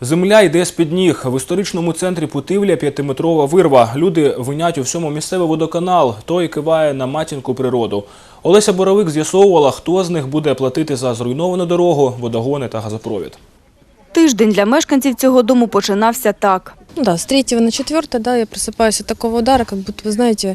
Земля йде з-під ніг. В історичному центрі Путивля п'ятиметрова вирва. Люди винять у всьому місцевий водоканал. Той киває на матінку природу. Олеся Боровик з'ясовувала, хто з них буде платити за зруйновану дорогу, водогони та газопровід. Тиждень для мешканців цього дому починався так. Ну да, с третьего на четвертое, да, я просыпаюсь от такого удара, как будто, вы знаете,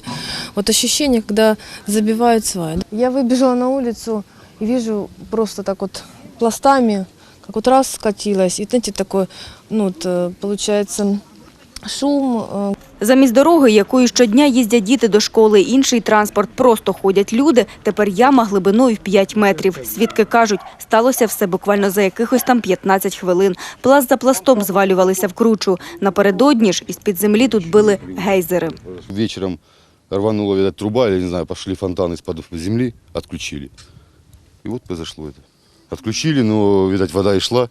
вот ощущение, когда забивают сваи. Я выбежала на улицу и вижу просто так вот пластами, как вот раз скатилась, и знаете, такой, ну, вот, э, получается, шум, э, Замість дороги, якою щодня їздять діти до школи, інший транспорт, просто ходять люди, тепер яма глибиною в 5 метрів. Свідки кажуть, сталося все буквально за якихось там 15 хвилин. Пласт за пластом звалювалися в кручу. Напередодні ж із-під землі тут били гейзери. Вечером рванула, видать, труба, или, не знаю, пошли фонтаны из-под земли, отключили. И вот произошло это. Отключили, но, видать, вода и шла,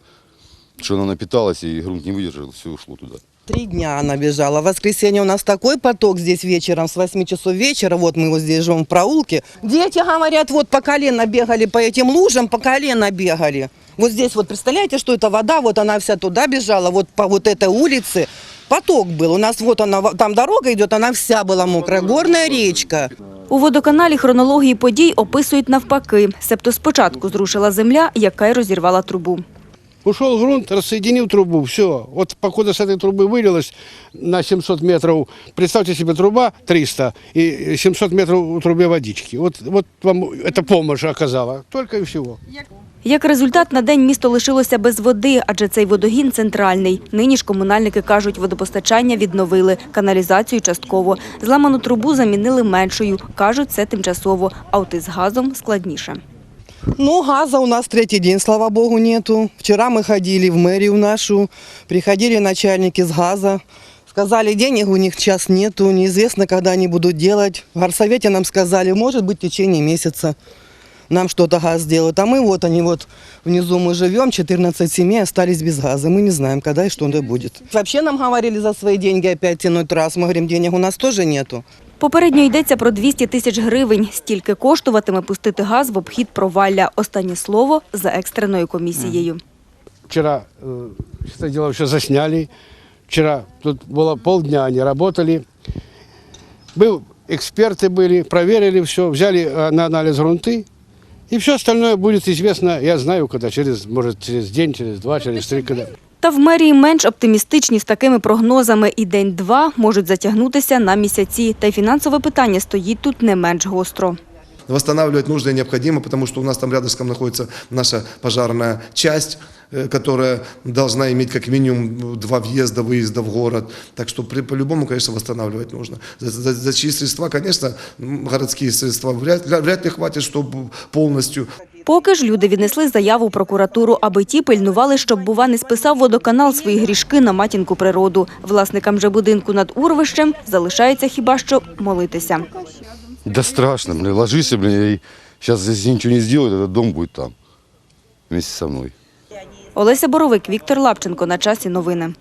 что она напиталась, и грунт не выдержал, все ушло туда. Три дня она бежала. В воскресенье у нас такой поток здесь вечером, с 8 часов вечера. Вот мы вот здесь живем в проулке. Дети говорят, вот по колено бегали по этим лужам, по колено бегали. Вот здесь вот, представляете, что это вода, вот она вся туда бежала, вот по вот этой улице. Поток был. У нас вот она, там дорога идет, она вся была мокрая. Горная речка. У водоканалі хронології подій описують навпаки. Себто спочатку зрушила земля, яка й розірвала трубу. Ушел грунт, рассоединил трубу, все. Вот покуда с этой трубы вылилось на 700 метров, представьте себе труба 300 и 700 метров у трубе водички. Вот, вот вам эта помощь оказала, только и всего. Як результат, на день місто лишилося без води, адже цей водогін центральний. Нині ж комунальники кажуть, водопостачання відновили, каналізацію частково. Зламану трубу замінили меншою. Кажуть, це тимчасово, а от із газом складніше. Ну, газа у нас третий день, слава богу, нету. Вчера мы ходили в мэрию нашу, приходили начальники с газа. Сказали, денег у них сейчас нету, неизвестно, когда они будут делать. В горсовете нам сказали, может быть, в течение месяца нам что-то газ сделают. А мы вот, они вот внизу мы живем, 14 семей остались без газа. Мы не знаем, когда и что это будет. Вообще нам говорили за свои деньги опять тянуть раз. Мы говорим, денег у нас тоже нету. Попередньо йдеться про 200 тисяч гривень. Стільки коштуватиме пустити газ в обхід провалля. Останнє слово за екстреною комісією. Вчера э, это дело все засняли. Вчера тут было полдня они работали. Был, эксперты были, проверили все, взяли э, на анализ грунты. И все остальное будет известно, я знаю, когда, через, может, через день, через два, через три, когда. Та в мерії менш оптимістичні з такими прогнозами і день-два можуть затягнутися на місяці. Та й фінансове питання стоїть тут не менш гостро Восстанавливать нужно и необходимо, потому что у нас там рядышком находится наша пожарная часть, э, которая должна иметь как минимум два въезда, выезда в город. Так что при- по-любому, конечно, восстанавливать нужно. За, за- за чьи средства, конечно, м, городские средства вряд, вряд ли хватит, чтобы полностью Поки ж люди віднесли заяву в прокуратуру, аби ті пильнували, щоб, бува, не списав водоканал свої грішки на матінку природу. Власникам же будинку над урвищем залишається хіба що молитися. Да страшно, блин, ложись, блин, и сейчас, если ничего не сделают, этот дом будет там, вместе со мной. Олеся Боровик, Віктор Лапченко. На часі новини.